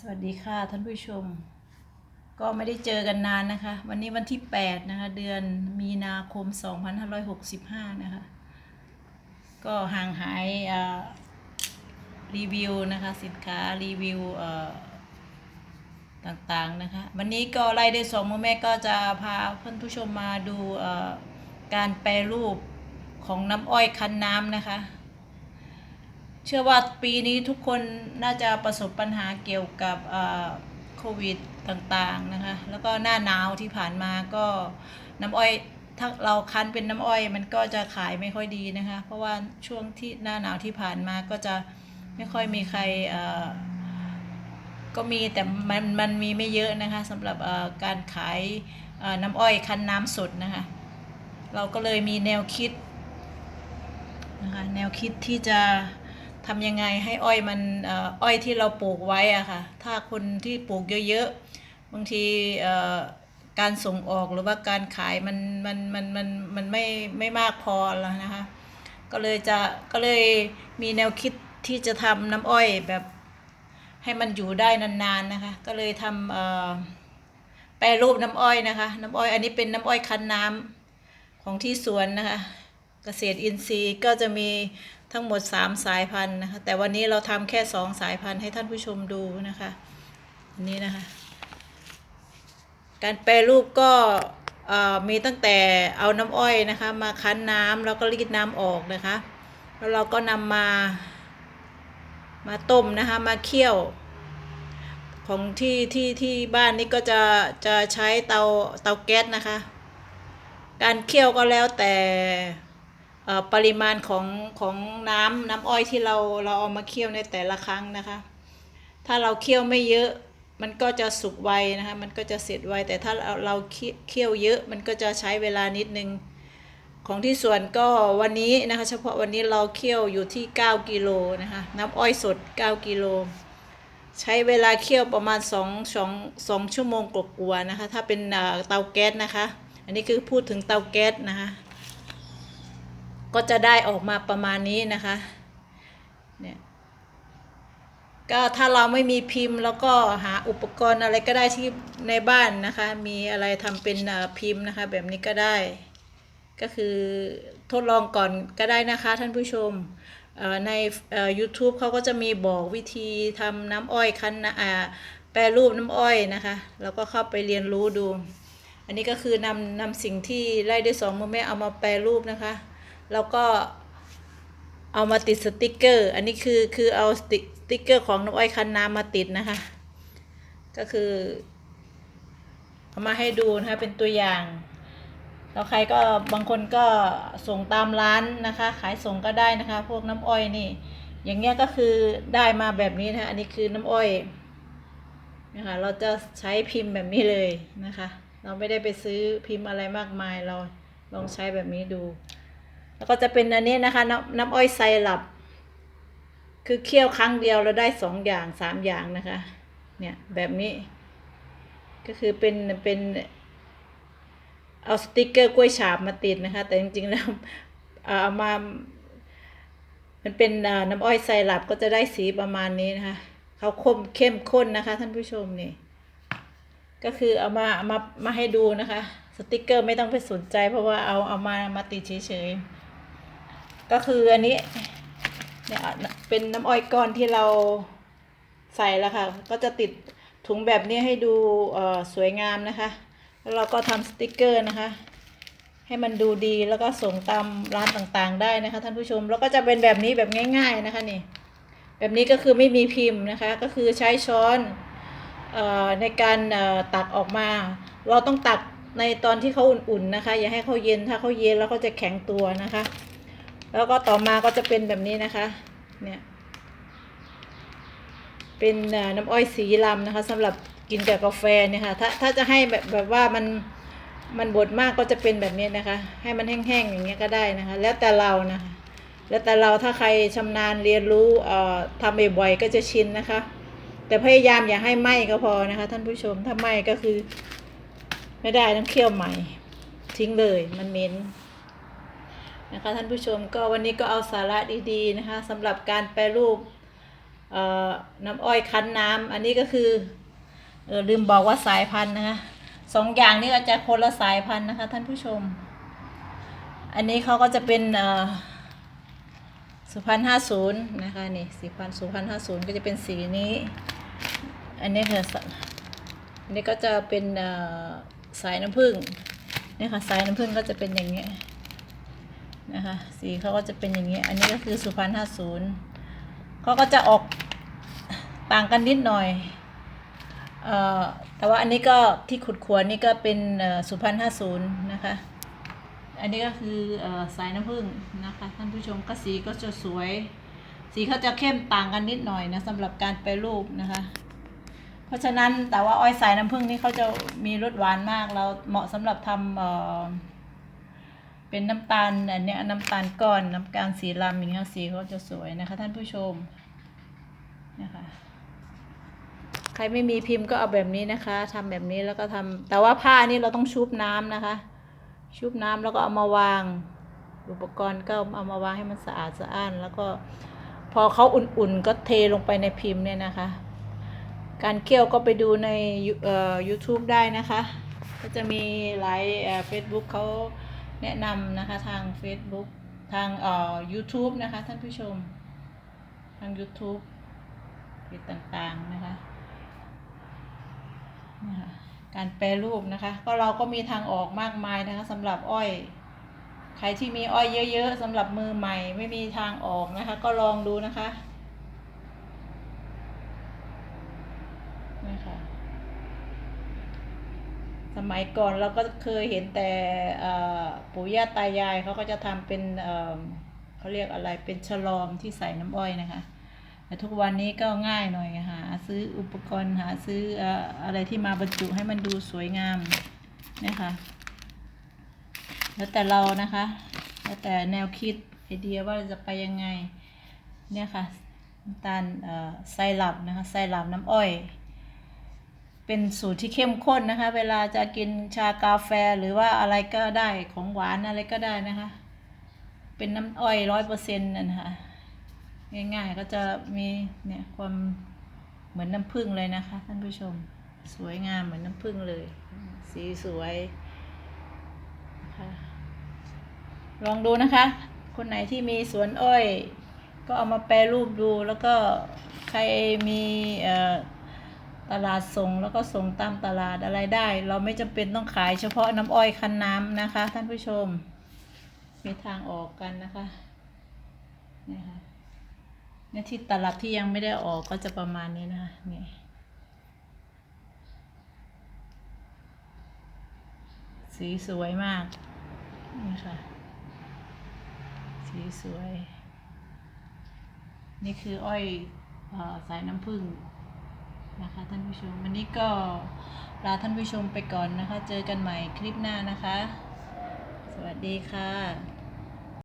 สวัสดีค่ะท่านผู้ชม ก็ไม่ได้เจอกันนานนะคะ วันนี้วันที่ 8 นะคะ เดือนมีนาคม 2565 นะคะ ก็ห่างหายรีวิวนะคะ สินค้ารีวิวต่างๆนะคะ วันนี้ก็ไล่ได้สองโมแม่ก็จะพาเพื่อนผู้ชมมาดูการแปรรูปของน้ำอ้อยคั้นน้ำนะคะ เชื่อว่าปีนี้ทุกคนน่าจะประสบปัญหาเกี่ยวกับเอ่อโควิดต่างๆนะคะ แล้วก็หน้าหนาวที่ผ่านมาก็น้ำอ้อยถ้าเราคั้นเป็นน้ำอ้อยมันก็จะขายไม่ค่อยดีนะคะ เพราะว่าช่วงที่หน้าหนาวที่ผ่านมาก็จะไม่ค่อยมีใครเอ่อก็มีแต่มันมันมีไม่เยอะนะคะสำหรับเอ่อการขายเอ่อน้ำอ้อยคั้นน้ำสดนะคะ เราก็เลยมีแนวคิดนะคะแนวคิดที่จะ ทำยังไงให้อ้อยมันอ้อยที่เราปลูกไว้อะค่ะ ถ้าคนที่ปลูกเยอะๆ บางทีการส่งออกหรือว่าการขายมันมันมันมันมันไม่ไม่มากพอแล้วนะคะ ก็เลยจะก็เลยมีแนวคิดที่จะทำน้ำอ้อยแบบให้มันอยู่ได้นานๆนะคะ ก็เลยทำแปรรูปน้ำอ้อยนะคะ น้ำอ้อยอันนี้เป็นน้ำอ้อยคั้นน้ำของที่สวนนะคะ เกษตรอินทรีย์ก็จะมีทั้งหมด 3 สายพันธุ์นะคะ แต่วันนี้เราทำแค่ 2 สายพันธุ์ให้ท่านผู้ชมดูนะคะอันนี้นะคะ การแปรรูปก็มีตั้งแต่เอาน้ำอ้อยนะคะ มาคั้นน้ำแล้วก็รีดน้ำออกนะคะ แล้วเราก็นำมามาต้มนะคะมาเคี่ยว ของที่ที่ที่บ้านนี้ก็จะจะใช้เตาเตาแก๊สนะคะ การเคี่ยวก็แล้วแต่ ปริมาณของของน้ำน้ำอ้อยที่เราเราเอามาเคี่ยวในแต่ละครั้งนะคะ ถ้าเราเคี่ยวไม่เยอะมันก็จะสุกไวนะคะ มันก็จะเสร็จไว แต่ถ้าเราเราเคี่ยวเยอะมันก็จะใช้เวลานิดนึง ของที่ส่วนก็วันนี้นะคะ เฉพาะวันนี้เราเคี่ยวอยู่ที่ 9 กิโลนะคะ น้ำอ้อยสด 9 กิโล ใช้เวลาเคี่ยวประมาณ 2 2 2ชั่วโมงกว่าๆนะคะ ถ้าเป็นเตาแก๊สนะคะ อันนี้คือพูดถึงเตาแก๊สนะคะ ก็จะได้ออกมาประมาณนี้นะคะ เนี่ยก็ถ้าเราไม่มีพิมพ์แล้วก็หาอุปกรณ์อะไรก็ได้ที่ในบ้านนะคะ มีอะไรทำเป็นพิมพ์นะคะ แบบนี้ก็ได้ ก็คือทดลองก่อนก็ได้นะคะท่านผู้ชมใน YouTube เขาก็จะมีบอกวิธีทำน้ำอ้อยคั้นนะแปรรูปน้ำอ้อยนะคะแล้วก็เข้าไปเรียนรู้ดู อันนี้ก็คือนำนำสิ่งที่ไล่ได้สองมือแม่เอามาแปรรูปนะคะ แล้วก็เอามาติดสติกเกอร์ อันนี้คือคือเอาสติสติกเกอร์ของน้ำอ้อยคันน้ำมาติดนะคะ ก็คือเอามาให้ดูนะคะเป็นตัวอย่างแล้วใครก็บางคนก็ส่งตามร้านนะคะ ขายส่งก็ได้นะคะ พวกน้ำอ้อยนี่ อย่างเงี้ยก็คือได้มาแบบนี้นะคะอันนี้คือน้ำอ้อยนะคะเราจะใช้พิมพ์แบบนี้เลยนะคะ เราไม่ได้ไปซื้อพิมพ์อะไรมากมายเราลองใช้แบบนี้ดู แล้วก็จะเป็นอันนี้นะคะ น้ำน้ำอ้อยไซรัปคือเคี่ยวครั้งเดียวเราได้สองอย่างสามอย่างนะคะ เนี่ยแบบนี้ ก็คือเป็นเป็นเอาสติกเกอร์กล้วยฉาบมาติดนะคะ แต่จริงๆแล้วเอามา มันเป็นน้ำอ้อยไซรัปก็จะได้สีประมาณนี้นะคะเขาคมเข้มข้นนะคะ ท่านผู้ชมนี่ ก็คือเอามาเอามามาให้ดูนะคะ สติกเกอร์ไม่ต้องไปสนใจ เพราะว่าเอาเอามามาติดเฉยๆ ก็คืออันนี้เนี่ยเป็นน้ำอ้อยก้อนที่เราใส่แล้วค่ะ ก็จะติดถุงแบบนี้ให้ดูสวยงามนะคะ แล้วเราก็ทำสติกเกอร์นะคะ ให้มันดูดีแล้วก็ส่งตามร้านต่างๆได้นะคะ ท่านผู้ชม แล้วก็จะเป็นแบบนี้แบบง่าย ๆนะคะนี่ แบบนี้ก็คือไม่มีพิมพ์นะคะ ก็คือใช้ช้อนอในการตักออกมา เราต้องตักในตอนที่เขาอุ่นๆนะคะ อย่าให้เขาเย็นถ้าเขาเย็นแล้วเขาจะแข็งตัวนะคะ แล้วก็ต่อมาก็จะเป็นแบบนี้นะคะ เนี่ย เป็นน้ำอ้อยสีลำนะคะสำหรับกินกับกาแฟเนี่ยค่ะ ถ้าถ้าจะให้แบบแบบว่ามันมันบดมากก็จะเป็นแบบนี้นะคะ ให้มันแห้งๆอย่างเงี้ยก็ได้นะคะ แล้วแต่เรานะคะ แล้วแต่เราถ้าใครชำนาญเรียนรู้เอ่อทำบ่อยๆก็จะชินนะคะ แต่พยายามอย่าให้ไหม้ก็พอนะคะ ท่านผู้ชมถ้าไหม้ก็คือ ไม่ได้ต้องเคี่ยวใหม่ ทิ้งเลยมันเหม็น นะคะท่านผู้ชมก็วันนี้ก็เอาสาระดีๆนะคะสำหรับการแปรรูปน้ำอ้อยคั้นน้ำอันนี้ก็คือเออลืมบอกว่าสายพันธุ์นะคะสองอย่างนี้ก็จะคนละสายพันธุ์นะคะท่านผู้ชม อันนี้เขาก็จะเป็นสุพรรณห้าศูนย์นะคะนี่สีพันสุพรรณห้าศูนย์ก็จะเป็นสีนี้ อันนี้ค่ะอันนี้ก็จะเป็นสายน้ำผึ้งนี่ค่ะสายน้ำผึ้งก็จะเป็นอย่างเงี้ย นะคะสีเขาก็จะเป็นอย่างเงี้ อันนี้ก็คือสุพรรณห้าศูนย์เขาก็จะออกต่างกันนิดหน่อยเอ่อแต่ว่าอันนี้ก็ที่ขุดขวนนี่ก็เป็นสุพรรณห้าศูนย์นะคะ อันนี้ก็คืออสายน้ำผึ้งนะคะท่านผู้ชมก็สีก็จะสวย สีเขาจะเข้มต่างกันนิดหน่อยนะสำหรับการแปรรูปนะคะ เพราะฉะนั้นแต่ว่าอ้อยสายน้ำผึ้งนี่เขาจะมีรสหวานมากเราเหมาะสำหรับทำ เป็นน้ำตาลอันเนี้ยน้ำตาลก้อนน้ำตาลสีลำอย่างเงี้ยสีเขาจะสวยนะคะ ท่านผู้ชมนะคะใครไม่มีพิมพ์ก็เอาแบบนี้นะคะทำแบบนี้แล้วก็ทำแต่ว่าผ้านี่เราต้องชุบน้ำนะคะ ชุบน้ำแล้วก็เอามาวาง อุปกรณ์ก็เอามาวางให้มันสะอาดสะอ้าน แล้วก็พอเขาอุ่นๆก็เทลงไปในพิมพ์เนี่ยนะคะ การเคี่ยวก็ไปดูในเอ่อ YouTube ได้นะคะ ก็จะมีหลายเอ่อ Facebook เขา แนะนำนะคะทาง Facebook ทางเอ่อ YouTube นะคะท่านผู้ชม ทาง YouTube เพจต่างๆนะคะนี่ค่ะการแปรรูปนะคะ ก็เราก็มีทางออกมากมายนะคะสำหรับอ้อย ใครที่มีอ้อยเยอะ ๆสำหรับมือใหม่ ไม่มีทางออกนะคะ ก็ลองดูนะคะนี่ค่ะ สมัยก่อนเราก็เคยเห็นแต่ปู่ย่าตายายเขาก็จะทำเป็นเเขาเรียกอะไรเป็นฉลอมที่ใส่น้ำอ้อยนะคะ แต่ทุกวันนี้ก็ง่ายหน่อยหาซื้ออุปกรณ์หาซื้อออะไรที่มาบรรจุให้มันดูสวยงามนี่ยค่ะแล้วแต่เรานะคะ แล้วแต่แนวคิดไอเดียว่าจะไปยังไงเนี่ยค่ะน้ำตาลเอ่อไซรัปนะคะไซรัปน้ำอ้อย เป็นสูตรที่เข้มข้นนะคะ เวลาจะกินชากาแฟหรือว่าอะไรก็ได้ของหวานอะไรก็ได้นะคะ เป็นน้ำอ้อยร้อยเปอร์เซ็นต์นะคะง่ายๆก็จะมีเนี่ยความเหมือนน้ำผึ้งเลยนะคะ ท่านผู้ชมสวยงามเหมือนน้ำผึ้งเลย สีสวยลองดูนะคะ คนไหนที่มีสวนอ้อย ก็เอามาแปรรูปดูแล้วก็ใครมีเอ่อ ตลาดส่งแล้วก็ส่งตามตลาดอะไรได้ เราไม่จำเป็นต้องขายเฉพาะน้ำอ้อยคั้นน้ำนะคะ ท่านผู้ชม มีทางออกกันนะคะนี่ค่ะเนี่ยที่ตลับที่ยังไม่ได้ออกก็จะประมาณนี้นะคะนี่สีสวยมากนี่ค่ะสีสวย นี่คืออ้อยอสายน้ำผึ้ง นะคะท่านผู้ชมวันนี้ก็ลาท่านผู้ชมไปก่อนนะคะ เจอกันใหม่คลิปหน้านะคะ สวัสดีค่ะ